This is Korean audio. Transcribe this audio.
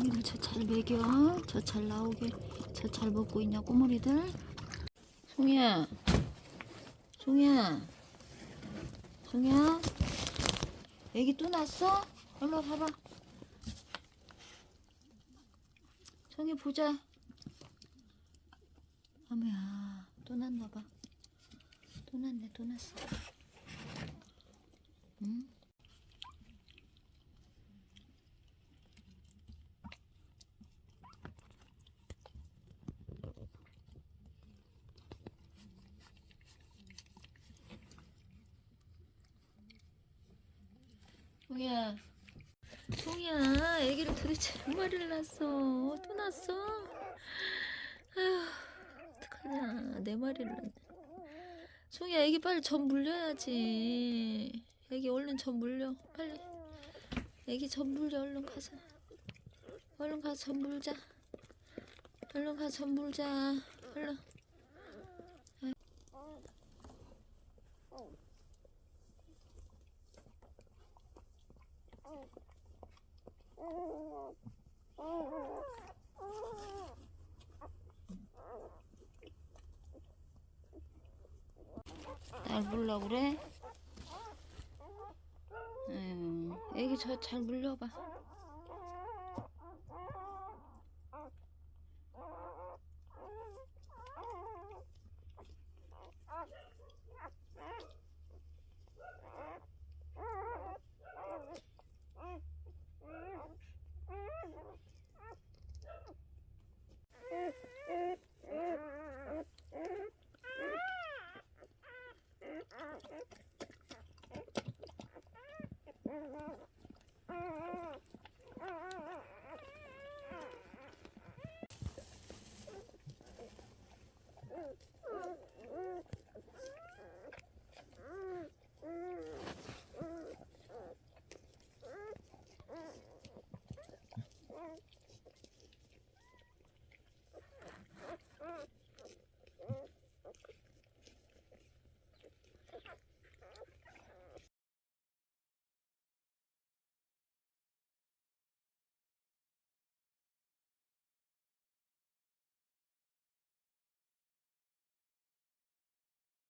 송이를 저 잘 먹여. 저 잘 나오게. 저 잘 먹고 있냐 꼬머리들. 송이야. 송이야. 송이야. 애기 또 났어? 얼른 와 봐봐. 송이 보자. 어머야 또 났나 봐. 또 났네 또 났어. 응? 송이야, 송이야, 애기를 도대체 몇 마리를 낳았어? 또 낳았어? 아휴, 어떡하냐, 네 마리를 낳네. 송이야, 애기 빨리 전 물려야지. 애기 얼른 전 물려, 빨리. 애기 전 물려, 얼른 가서. 얼른 가서 전 물자. 얼른 가서 전 물자. 얼른. 날 물려 그래? 아유, 애기 저 잘 물려봐. Mm-hmm.